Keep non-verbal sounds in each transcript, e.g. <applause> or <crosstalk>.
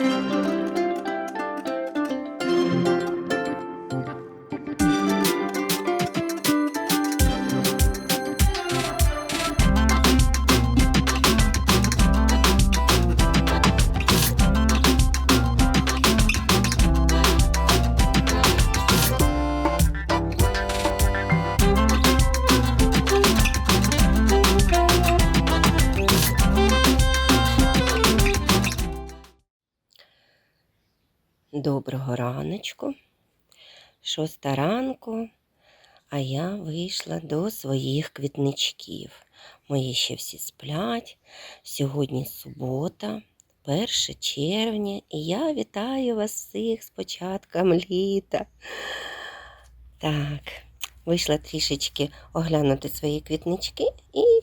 Música Доброго раночку. Шоста ранку, а я вийшла до своїх квітничків. Мої ще всі сплять. Сьогодні субота, 1 червня, і я вітаю вас всіх з початком літа. Так, вийшла трішечки оглянути свої квітнички і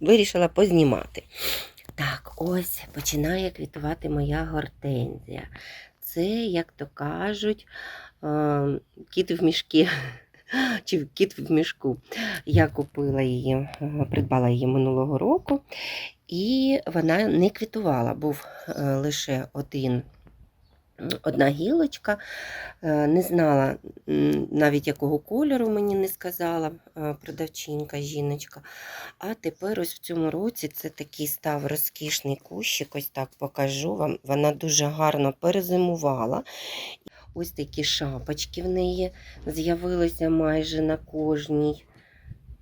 вирішила познімати. Так, ось починає квітувати моя гортензія. Це, як то кажуть, е, кіт в мішки. Чи кіт в мішку. Я купила її, придбала її минулого року, і вона не квітувала, був е, лише один. Одна гілочка, Е, не знала навіть якого кольору мені не сказала е, продавчинка, жіночка. А тепер ось в цьому році це такий став розкішний кущик, ось так покажу вам. Вона дуже гарно перезимувала. Ось такі шапочки в неї з'явилися майже на кожній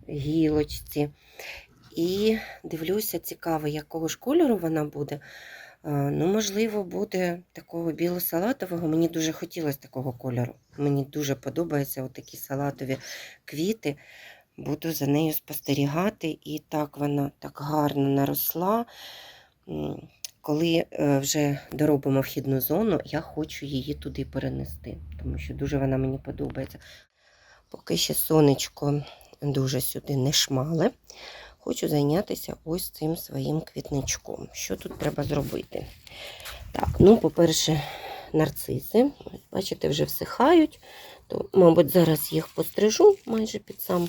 гілочці. І дивлюся, цікаво, якого ж кольору вона буде. Е, Ну, можливо, буде такого біло-салатового. Мені дуже хотілося такого кольору. Мені дуже подобаються такі салатові квіти. Буду за нею спостерігати. І так вона так гарно наросла. Коли е, вже доробимо вхідну зону, я хочу її туди перенести, тому що дуже вона мені подобається. Поки ще сонечко дуже сюди не шмале. Хочу зайнятися ось цим своїм квітничком. Що тут треба зробити? Так, ну, по-перше, нарциси. Бачите, вже всихають. То, мабуть, зараз їх пострижу майже під сам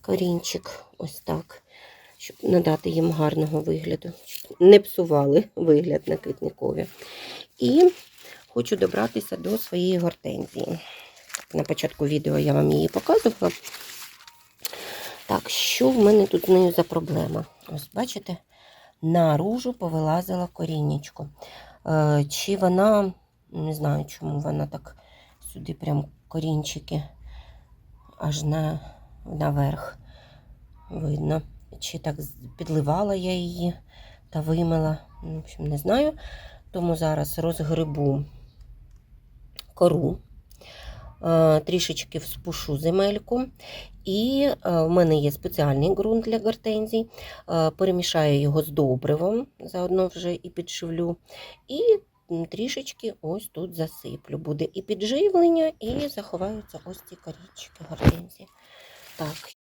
корінчик. Ось так. Щоб надати їм гарного вигляду, щоб не псували вигляд на квітникові. І хочу добратися до своєї гортензії. На початку відео я вам її показувала. Так, що в мене тут з нею за проблема? Ось, бачите, наружу повилазила коріннячко. Е, чи вона, не знаю, чому вона так сюди прям корінчики аж на, наверх видно. Чи так підливала я її та вимила, Ну, в общем, не знаю. Тому зараз розгребу кору, трішечки вспушу земельку. І е, в мене є спеціальний ґрунт для гортензій. Е, перемішаю його з добривом, заодно вже і підшивлю. І трішечки ось тут засиплю. Буде і підживлення, і заховаються ось ці корінчики гортензії. Так.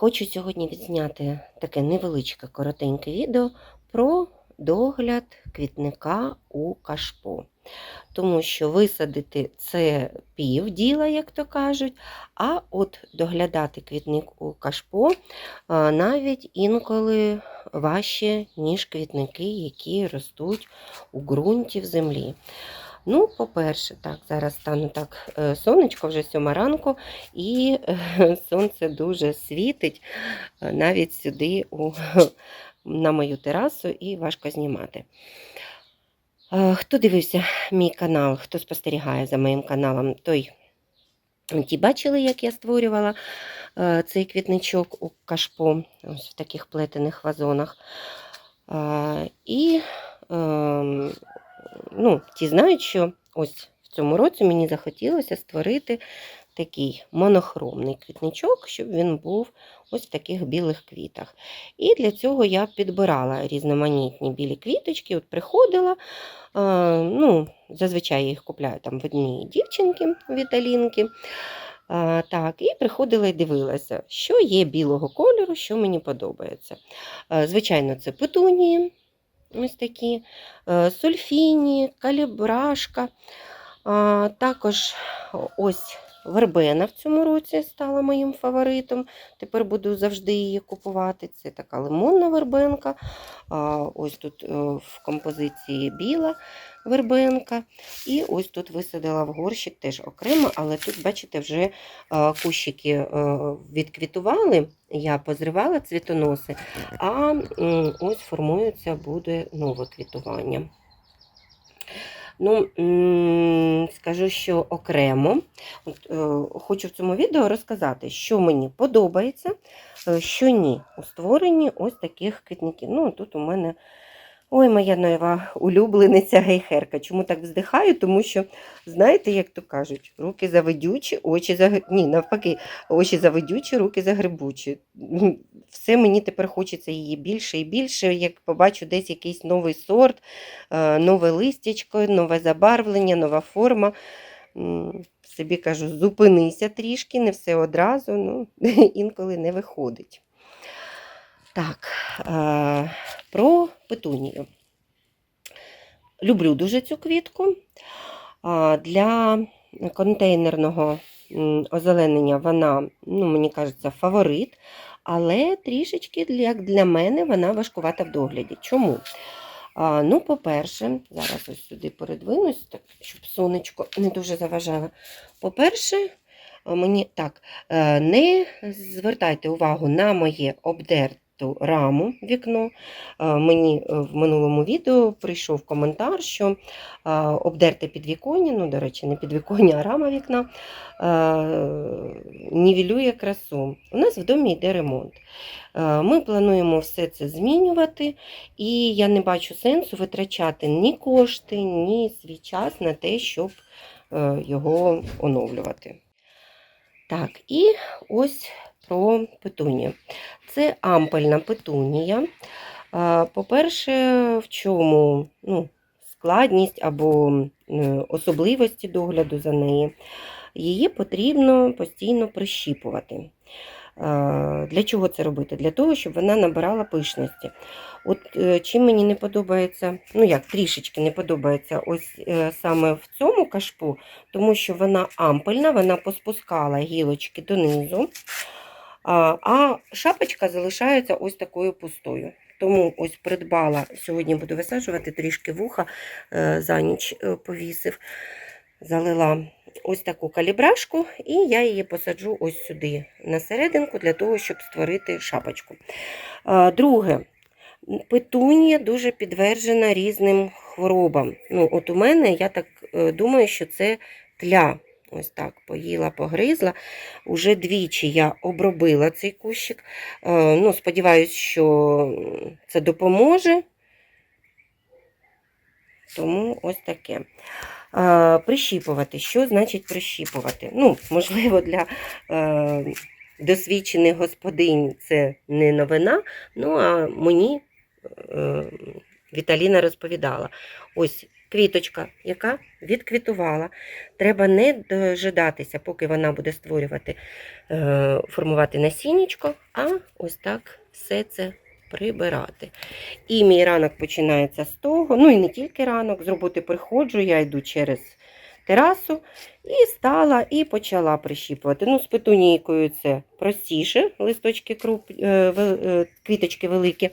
Хочу сьогодні відзняти таке невеличке коротеньке відео про догляд квітника у кашпо. Тому що висадити це пів діла, як то кажуть, а от доглядати квітник у кашпо навіть інколи важче, ніж квітники, які ростуть у ґрунті в землі. Ну, по-перше, так, зараз стану так е, сонечко вже сьома ранку, і е, <laughs> сонце дуже світить е, навіть сюди у, <laughs> на мою терасу, і важко знімати. Хто дивився мій канал, хто спостерігає за моїм каналом, той ті бачили, як я створювала цей квітничок у кашпо, ось в таких плетених вазонах. І ем, ну, ті знають, що ось в цьому році мені захотілося створити такий монохромний квітничок, щоб він був ось в таких білих квітах. І для цього я підбирала різноманітні білі квіточки, от приходила. ну, Зазвичай їх купляю там в одній дівчинки від Алінки. А, так, і приходила і дивилася, що є білого кольору, що мені подобається. Е, Звичайно, це петунії, ось такі, е, сульфіні, калібрашка. Також ось вербена в цьому році стала моїм фаворитом. Тепер буду завжди її купувати. Це така лимонна вербенка. Ось тут е, в композиції біла вербенка. І ось тут висадила в горщик теж окремо, але тут, бачите, вже е, кущики е, відквітували. Я позривала цвітоноси, а ось формується буде нове квітування. Ну, скажу, що окремо е, хочу в цьому відео розказати, що мені подобається, е, що ні у створенні ось таких квітників. Ну, тут у мене ой, моя нова улюблениця гейхерка. Чому так вздихаю? Тому що, знаєте, як то кажуть, руки заведючі, очі загребучі. Ні, навпаки, очі заведючі, руки загребучі. Все мені тепер хочеться її більше і більше. Як побачу десь якийсь новий сорт, е, нове листячко, нове забарвлення, нова форма. Собі кажу, зупинися трішки, не все одразу, ну, <laughs> інколи не виходить. Так, е, про петунію. Люблю дуже цю квітку. Для контейнерного озеленення вона, ну, мені кажеться, фаворит, але трішечки, як для мене, вона важкувата в догляді. Чому? А, ну, по-перше, зараз ось сюди передвинусь, так, щоб сонечко не дуже заважало. По-перше, мені так, е, не звертайте увагу на моє обдерту раму вікно. Е, Мені е, в минулому відео прийшов коментар, що е, обдерте підвіконня, ну, до речі, не підвіконня, а рама вікна, нівелює красу. У нас в домі йде ремонт. Ми плануємо все це змінювати, і я не бачу сенсу витрачати ні кошти, ні свій час на те, щоб його оновлювати. Так, і ось про петунію. Це ампельна петунія. По-перше, в чому ну, складність або е, особливості догляду за нею. Її потрібно постійно прищіпувати. Для чого це робити? Для того, щоб вона набирала пишності. От е, чим мені не подобається, ну як трішечки не подобається ось е, саме в цьому кашпу, тому що вона ампельна, вона поспускала гілочки донизу, а, шапочка залишається ось такою пустою. Тому ось придбала, сьогодні буду висаджувати трішки вуха, е, за ніч е, повісив, залила ось таку калібрашку, і я її посаджу ось сюди на серединку для того, щоб створити шапочку. Друге, петунія дуже підтверджена різним хворобам. Ну, от у мене, я так е, думаю, що це тля. Ось так, поїла, погризла. Уже двічі я обробила цей кущик. Е, Ну, сподіваюсь, що це допоможе. Тому ось таке. Е, Прищіпувати. Що значить прищіпувати? Ну, можливо, для е, досвідчених господинь це не новина. Ну, а мені Віталіна розповідала. Ось квіточка, яка відквітувала. Треба не дожидатися, поки вона буде створювати, е, формувати насіннячко, а ось так все це прибирати. І мій ранок починається з того, ну і не тільки ранок, з роботи приходжу, я йду через терасу і стала і почала прищіпувати. Ну, з петунійкою це простіше, листочки круп, е, е, квіточки великі.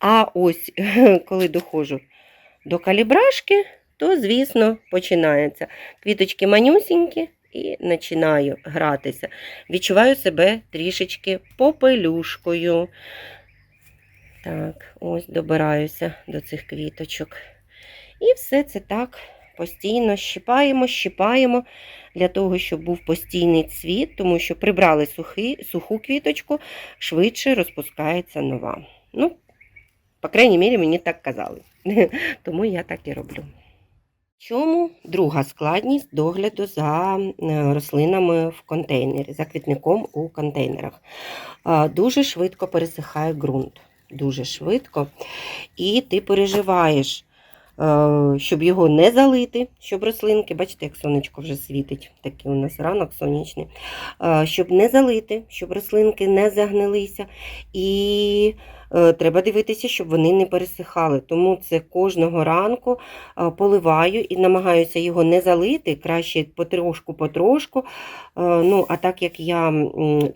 А ось <laughs> коли доходжу до калібрашки, то, звісно, починається. Квіточки манюсінькі і починаю гратися. Відчуваю себе трішечки попелюшкою. Так, ось добираюся до цих квіточок. І все це так постійно щипаємо, щипаємо для того, щоб був постійний цвіт, тому що прибрали сухий, суху квіточку, швидше розпускається нова. Ну, по крайній мірі, мені так казали. <laughs> Тому я так і роблю. Чому друга складність догляду за рослинами в контейнері, за квітником у контейнерах. Дуже швидко пересихає ґрунт. Дуже швидко. І ти переживаєш, щоб його не залити, щоб рослинки, бачите, як сонечко вже світить, такий у нас ранок сонячний, щоб не залити, щоб рослинки не загнилися. І треба дивитися, щоб вони не пересихали. Тому це кожного ранку е, поливаю і намагаюся його не залити, краще потрошку-потрошку. Е, Ну, а так як я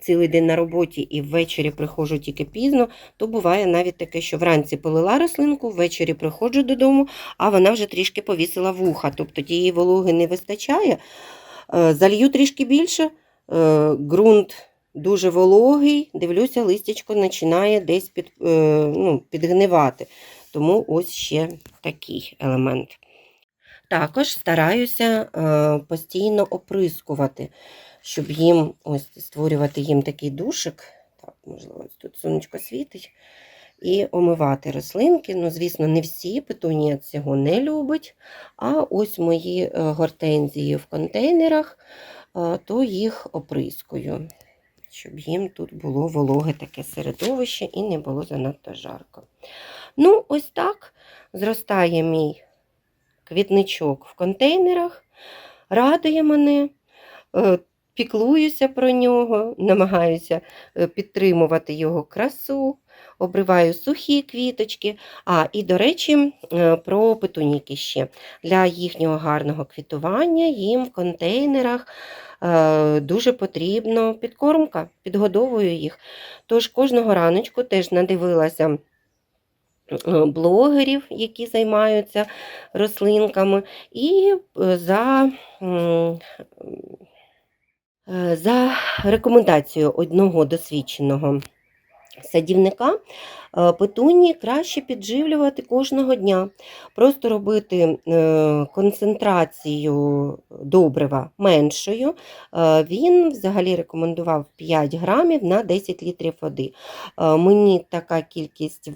цілий день на роботі і ввечері приходжу тільки пізно, то буває навіть таке, що вранці полила рослинку, ввечері приходжу додому, а вона вже трішки повісила вуха. Тобто тієї вологи не вистачає. Е, Залью трішки більше, е, ґрунт дуже вологий, дивлюся, листячко починає десь під, е, ну, підгнивати. Тому ось ще такий елемент. Також стараюся е, постійно оприскувати, щоб їм ось створювати їм такий душик. Так, можливо, тут сонечко світить. І омивати рослинки. Ну, звісно, не всі петунія цього не любить. А ось мої е, гортензії в контейнерах, то їх оприскую, щоб їм тут було вологе таке середовище і не було занадто жарко. Ну, ось так зростає мій квітничок в контейнерах, радує мене, е, піклуюся про нього, намагаюся е, підтримувати його красу, обриваю сухі квіточки. А, і, до речі, е, про петуніки ще. Для їхнього гарного квітування їм в контейнерах дуже потрібна підкормка, підгодовую їх. Тож кожного раночку теж надивилася е, блогерів, які займаються рослинками, і е, за, е, за рекомендацією одного досвідченого садівника е, петунії краще підживлювати кожного дня. Просто робити е, концентрацію добрива меншою. Е, Він взагалі рекомендував 5 грамів на 10 літрів води. Мені така кількість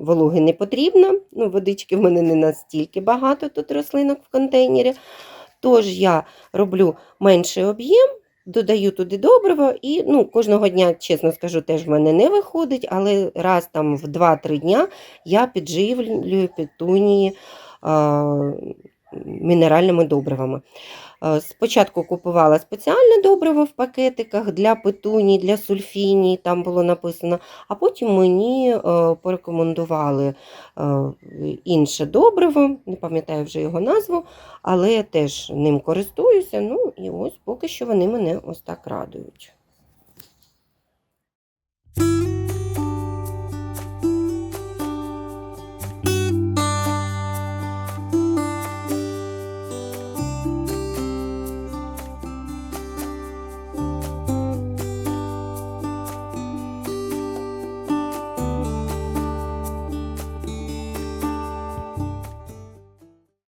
вологи не потрібна. Ну, Водички в мене не настільки багато тут рослинок в контейнері. Тож я роблю менший об'єм, додаю туди добриво, і ну, кожного дня, чесно скажу, теж в мене не виходить, але раз там в 2-3 дня я підживлюю петунії е, мінеральними добривами. Е, Спочатку купувала спеціальне добриво в пакетиках для петуній, для сульфіній, там було написано, а потім мені е, порекомендували е, інше добриво, не пам'ятаю вже його назву, але я теж ним користуюся. Ну і ось поки що вони мене ось так радують.